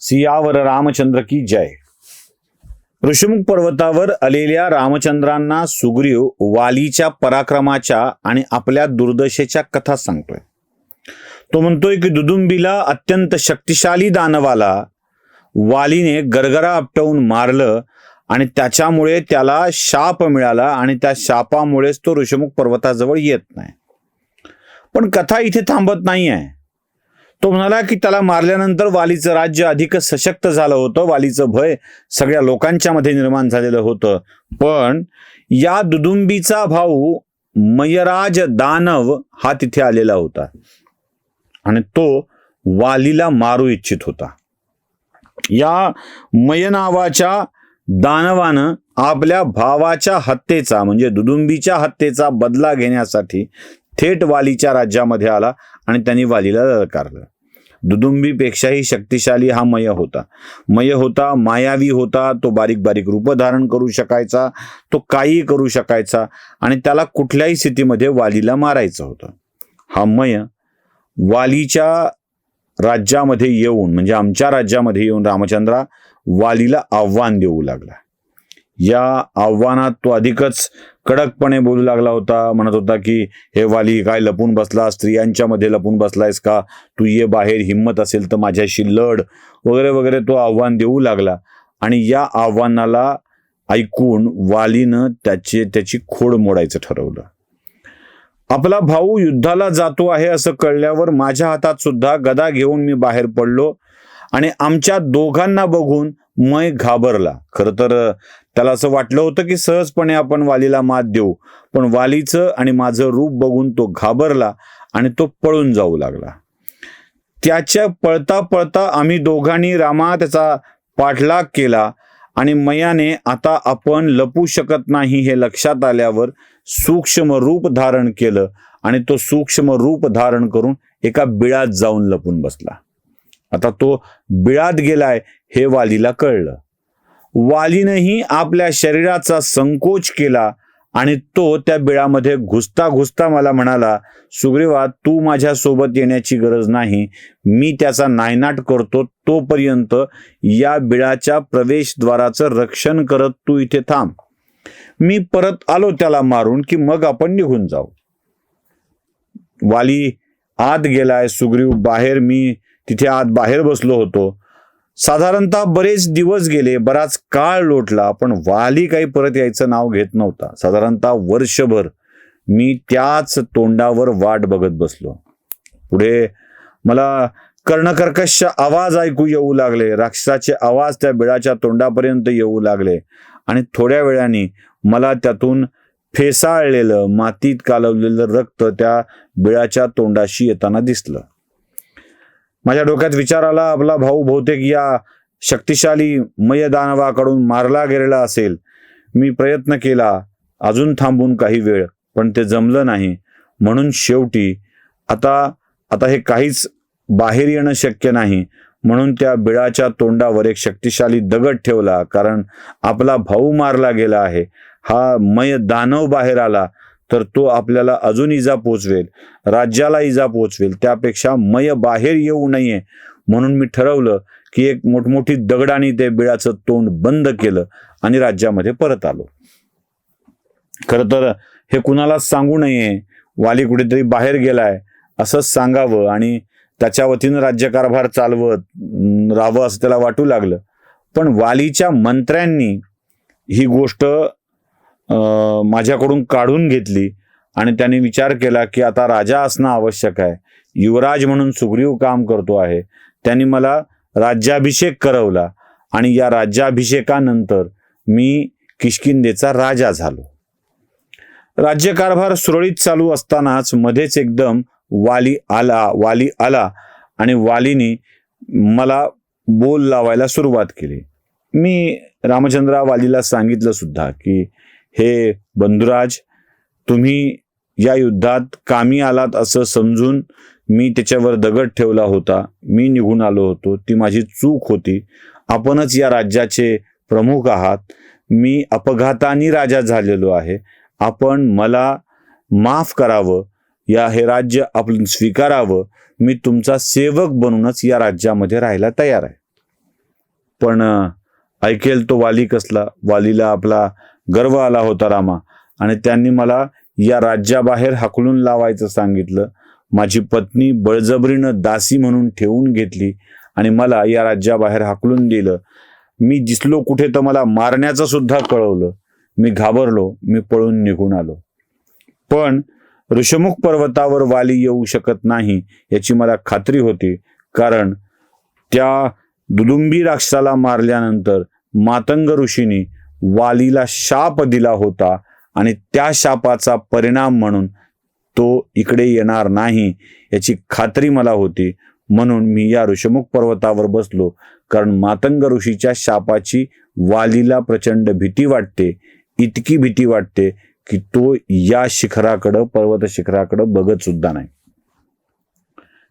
सियावर रामचंद्र की जय. ऋषमुख पर्वतावर आलेल्या रामचंद्रांना सुग्रीव वालीच्या पराक्रमाच्या आणि आपल्या दुर्दशेच्या कथा सांगतोय. तो म्हणतोय की दुदुंबीला अत्यंत शक्तिशाली दानवाला वालीने गरगरा आपटवून मारलं आणि त्याच्यामुळे त्याला शाप मिळाला आणि त्या शापामुळेच तो ऋषमुख पर्वताजवळ येत नाही. पण कथा इथे थांबत नाही आहे तो म्हणाला की त्याला मारल्यानंतर वालीचं राज्य अधिकच सशक्त झालं होतं. वालीचं भय सगळ्या लोकांच्या मध्ये निर्माण झालेलं होतं. पण या दुदुंबीचा भाऊ मयराज दानव हा तिथे आलेला होता. आणि तो वालीला मारू इच्छित होता. या मय नावाच्या दानवानं आपल्या भावाच्या हत्येचा म्हणजे दुदुंबीच्या हत्येचा बदला घेण्यासाठी थेट वालीच्या राज्यामध्ये आला. आणि त्यांनी वालीला ललकारलं. दुदुंबीपेक्षाही शक्तिशाली हा मय होता. मय होता मायावी होता तो बारीक बारीक रूप धारण करू शकायचा तो काही करू शकायचा आणि त्याला कुठल्याही स्थितीमध्ये वालीला मारायचं होतं. हा मय वालीच्या राज्यामध्ये येऊन म्हणजे आमच्या राज्यामध्ये येऊन रामचंद्रा वालीला आव्हान देऊ लागला. या आव्हानात तो अधिकच कडकपणे बोलू लागला होता. म्हणत होता की हे वाली काय लपून बसला स्त्रियांच्या मध्ये लपून बसलायस का? तू ये बाहेर हिंमत असेल तर माझ्याशी लढ. वगैरे वगैरे तो आव्हान देऊ लागला. आणि या आव्हानाला ऐकून वालीनं त्याचे त्याची खोड मोडायचं ठरवलं. आपला भाऊ युद्धाला जातो आहे असं कळल्यावर माझ्या हातात सुद्धा गदा घेऊन मी बाहेर पडलो आणि आमच्या दोघांना बघून मय घाबरला. खरं तर त्याला असं वाटलं होतं की सहजपणे आपण वालीला मात देऊ. पण वालीचं आणि माझं रूप बघून तो घाबरला आणि तो पळून जाऊ लागला. त्याच्या पळता पळता आम्ही दोघांनी रामा त्याचा पाठलाग केला आणि मयाने आता आपण लपू शकत नाही हे लक्षात आल्यावर सूक्ष्म रूप धारण केलं आणि तो सूक्ष्म रूप धारण करून एका बिळात जाऊन लपून बसला. आता तो बिळात गेलाय हे वालीला कळलं. वालीनंही आपल्या शरीराचा संकोच केला आणि तो त्या बिळामध्ये घुसता घुसता मला म्हणाला सुग्रीवा तू माझ्या सोबत येण्याची गरज नाही. मी त्याचा नायनाट करतो. तोपर्यंत या बिळाच्या प्रवेशद्वाराचं रक्षण करत तू इथे थांब. मी परत आलो त्याला मारून की मग आपण निघून जाऊ. वाली आत गेलाय. सुग्रीव बाहेर मी तिथे आत बाहेर बसलो होतो. साधारणतः बरेच दिवस गेले बराच काळ लोटला पण वाली काही परत यायचं नाव घेत नव्हता. साधारणतः वर्षभर मी त्याच तोंडावर वाट बघत बसलो. पुढे मला कर्णकर्कश आवाज ऐकू येऊ लागले राक्षसाचे आवाज त्या बिळाच्या तोंडापर्यंत येऊ लागले आणि थोड्या वेळाने मला त्यातून फेसाळलेलं मातीत कालवलेलं रक्त त्या बिळाच्या तोंडाशी येताना दिसलं. माझ्या डोक्यात विचार आला आपला भाऊ बहुतेक या शक्तिशाली मय दानवाकडून मारला गेलेला असेल. मी प्रयत्न केला अजून थांबून काही वेळ. पण ते जमलं नाही. म्हणून शेवटी आता आता हे काहीच बाहेर येणं शक्य नाही. म्हणून त्या बिळाच्या तोंडावर एक शक्तिशाली दगड ठेवला कारण आपला भाऊ मारला गेला आहे. हा मय दानव बाहेर आला. तर तो आपल्याला अजून इजा पोचवेल राज्याला इजा पोचवेल. त्यापेक्षा मय बाहेर येऊ नये म्हणून मी ठरवलं की एक मोठमोठी दगडाने ते बिळाचं तोंड बंद केलं आणि राज्यामध्ये परत आलो. खरं तर हे कुणालाच सांगू नये वाली कुठेतरी बाहेर गेलाय असंच सांगावं आणि त्याच्या वतीनं राज्यकारभार चालवत राहावं असं त्याला वाटू लागलं. पण वालीच्या मंत्र्यांनी ही गोष्ट माझ्याकडून काढून घेतली. आणि त्याने विचार केला की आता राजा असणं आवश्यक आहे. युवराज म्हणून सुग्रीव काम करतो आहे. त्यांनी मला राज्याभिषेक करवला. आणि या राज्याभिषेकानंतर मी किशकिंदेचा राजा झालो. राज्यकारभार सुरळीत चालू असतानाच मध्येच एकदम वाली आला वाली आला आणि वालीनी मला बोल लावायला सुरुवात केली. मी रामचंद्रा वालीला सांगितलं सुद्धा की हे बंधुराज तुम्ही या युद्धात कामी आलात असं समजून मी त्याच्यावर दगड ठेवला होता. मी निघून आलो होतो. ती माझी चूक होती. आपणच या राज्याचे प्रमुख आहात. मी अपघाताने राजा झालेलो आहे. आपण मला माफ करावं. या हे राज्य आपण स्वीकारावं. मी तुमचा सेवक बनूनच या राज्यामध्ये राहायला तयार आहे. पण ऐकेल तो वाली कसला? वालीला आपला गर्व आला होता रामा. आणि त्यांनी मला या राज्याबाहेर हाकलून लावायचं सांगितलं. माझी पत्नी बळजबरीनं दासी म्हणून ठेवून घेतली आणि मला या राज्याबाहेर हाकलून दिलं. मी दिसलो कुठे तर मला मारण्याचं सुद्धा कळवलं. मी घाबरलो मी पळून निघून आलो. पण ऋषमुख पर्वतावर वाली येऊ शकत नाही याची मला खात्री होती. कारण त्या दुदुंबी राक्षसाला मारल्यानंतर मातंग ऋषीने वालीला शाप दिला होता आणि त्या शापाचा परिणाम म्हणून तो इकडे येणार नाही याची खात्री मला होती. म्हणून मी या ऋषमुख पर्वतावर बसलो. कारण मातंग ऋषीच्या शापाची वालीला प्रचंड भीती वाटते. इतकी भीती वाटते की तो या शिखराकडं पर्वत शिखराकडं बघत सुद्धा नाही.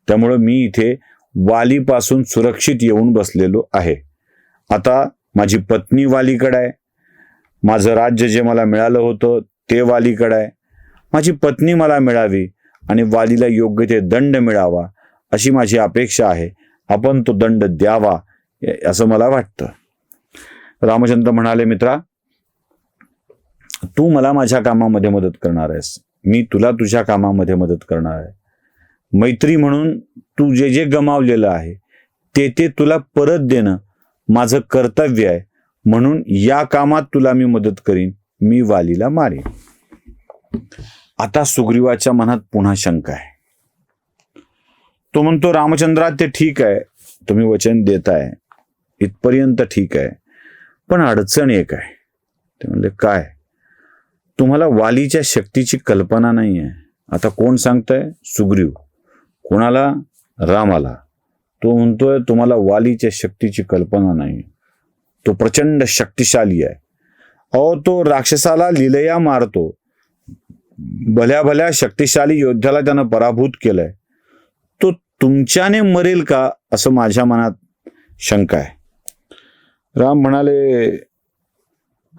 त्यामुळं मी इथे वालीपासून सुरक्षित येऊन बसलेलो आहे. आता माझी पत्नी वालीकडे आहे. माझं राज्य जे मला मिळालं होतं ते वालीकडं आहे. माझी पत्नी मला मिळावी आणि वालीला योग्य ते दंड मिळावा अशी माझी अपेक्षा आहे. आपण तो दंड द्यावा असं मला वाटतं. रामचंद्र म्हणाले मित्रा तू मला माझ्या कामामध्ये मदत करणार आहेस. मी तुला तुझ्या कामामध्ये मदत करणार आहे. मैत्री म्हणून तू जे जे गमावलेलं आहे ते ते तुला परत देणं माझं कर्तव्य आहे. म्हणून या कामात तुला मी मदत करीन मी वालीला मारेन. आता सुग्रीवाच्या मनात पुन्हा शंका आहे. तो म्हणतो रामचंद्रा ते ठीक आहे. तुम्ही वचन देताय. इथपर्यंत ठीक आहे. पण अडचण एक आहे. ते म्हणले काय? तुम्हाला वालीच्या शक्तीची कल्पना नाही आहे आता कोण सांगताय? सुग्रीव. कोणाला? रामाला. तो म्हणतोय तुम्हाला वालीच्या शक्तीची कल्पना नाही तो प्रचंड शक्तिशाली आहे. अहो तो राक्षसाला लिलया मारतो. भल्या भल्या शक्तिशाली योद्ध्याला त्यानं पराभूत केलंय. तो तुमच्याने मरेल का? असं माझ्या मनात शंका आहे. राम म्हणाले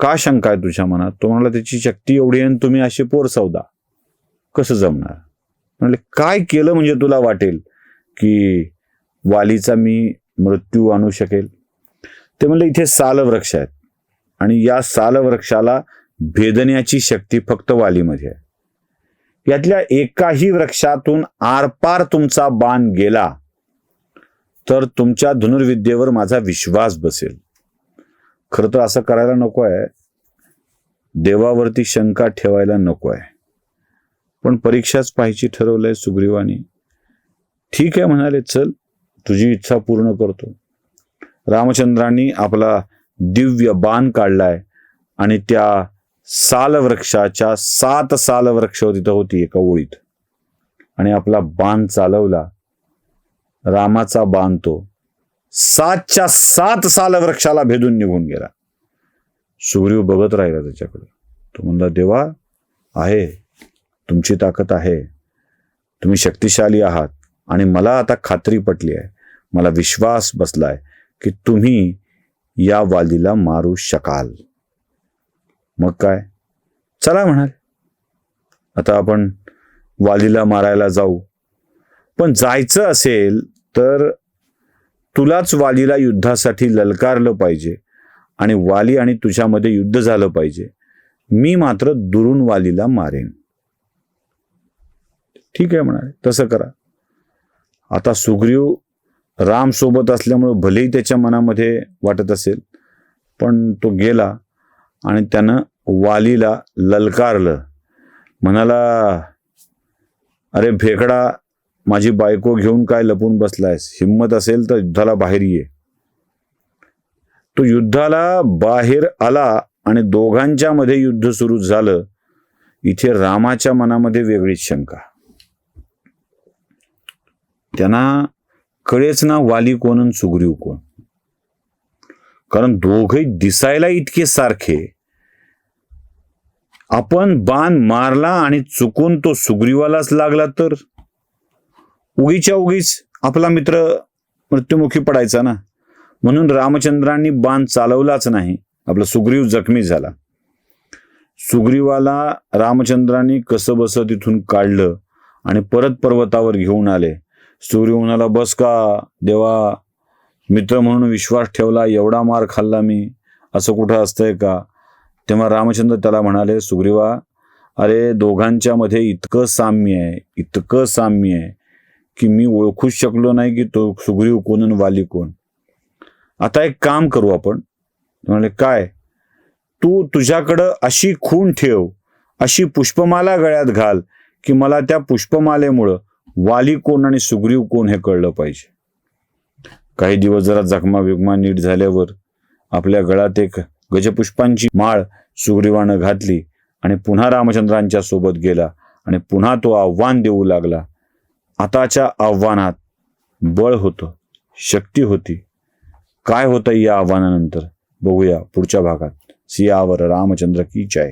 का शंका आहे तुझ्या मनात? तो म्हणाला त्याची शक्ती एवढी आहे तुम्ही असे पोर सौदा. कसं जमणार? म्हणले काय केलं म्हणजे तुला वाटेल की वालीचा मी मृत्यू आणू शकेल? ते म्हणलं इथे सालवृक्ष आहेत. आणि या सालवृक्षाला भेदण्याची शक्ती फक्त वालीमध्ये आहे. यातल्या एकाही वृक्षातून आरपार तुमचा बाण गेला तर तुमच्या धनुर्विद्येवर माझा विश्वास बसेल. खरं तर असं करायला नको आहे. देवावरती शंका ठेवायला नको आहे. पण परीक्षाच पाहायची ठरवलंय सुग्रीवानी. ठीक आहे म्हणाले चल तुझी इच्छा पूर्ण करतो. रामचंद्रांनी आपला दिव्य बाण काढलाय आणि त्या सालवृक्षाच्या सात सालवृक्ष तिथं होती एका ओळीत. आणि आपला बाण चालवला. रामाचा बाण तो सातच्या सात सालवृक्षाला भेदून निघून गेला. सुग्रीव बघत राहिला त्याच्याकडे. तो म्हणला देवा आहे. तुमची ताकद आहे. तुम्ही शक्तिशाली आहात आणि मला आता खात्री पटली आहे. मला विश्वास बसलाय. की तुम्ही या वालीला मारू शकाल. मग काय? चला म्हणाल. आता आपण वालीला मारायला जाऊ. पण जायचं असेल तर तुलाच वालीला युद्धासाठी ललकारलं पाहिजे आणि वाली आणि तुझ्यामध्ये युद्ध झालं पाहिजे. मी मात्र दुरून वालीला मारेन. ठीक आहे म्हणाले. तसं करा. आता सुग्रीव राम सोबत असल्यामुळे भलेही त्याच्या मनामध्ये वाटत असेल पण तो गेला आणि त्यानं वालीला ललकारलं. म्हणाला अरे भेकडा माझी बायको घेऊन काय लपून बसलायस? हिंमत असेल तर युद्धाला बाहेर ये. तो युद्धाला बाहेर आला आणि दोघांच्या मध्ये युद्ध सुरू झालं. इथे रामाच्या मनामध्ये वेगळीच शंका. त्यांना कळेच ना वाली कोण आणि सुग्रीव कोण. कारण दोघही दिसायला इतके सारखे. आपण बाण मारला आणि चुकून तो सुग्रीवालाच लागला तर? उगीच्या उगीच आपला मित्र मृत्युमुखी पडायचा ना? म्हणून रामचंद्रांनी बाण चालवलाच नाही. आपला सुग्रीव जखमी झाला. सुग्रीवाला रामचंद्रांनी कसं बस तिथून काढलं आणि परत पर्वतावर घेऊन आले. सूर्य म्हणाला बस का देवा मित्र म्हणून विश्वास ठेवला एवढा मार खाल्ला मी असं कुठं असतंय का? तेव्हा रामचंद्र त्याला म्हणाले सुग्रीवा अरे दोघांच्या मध्ये इतकं साम्य आहे इतकं साम्य आहे की मी ओळखूच शकलो नाही की तो सुग्रीव कोण आणि वाली कोण. आता एक काम करू आपण. म्हणाले काय? तू तुझ्याकडं अशी खून ठेव अशी पुष्पमाला गळ्यात घाल की मला त्या पुष्पमालेमुळं वाली कोण आणि सुग्रीव कोण हे कळलं पाहिजे. काही दिवस जरा जखमा विगमा नीट झाल्यावर आपल्या गळ्यात एक गजपुष्पांची माळ सुग्रीवानं घातली आणि पुन्हा रामचंद्रांच्या सोबत गेला आणि पुन्हा तो आव्हान देऊ लागला. आताच्या आव्हानात बळ होतं शक्ती होती. काय होतं या आव्हानानंतर? बघूया पुढच्या भागात. सियावर रामचंद्र की जय?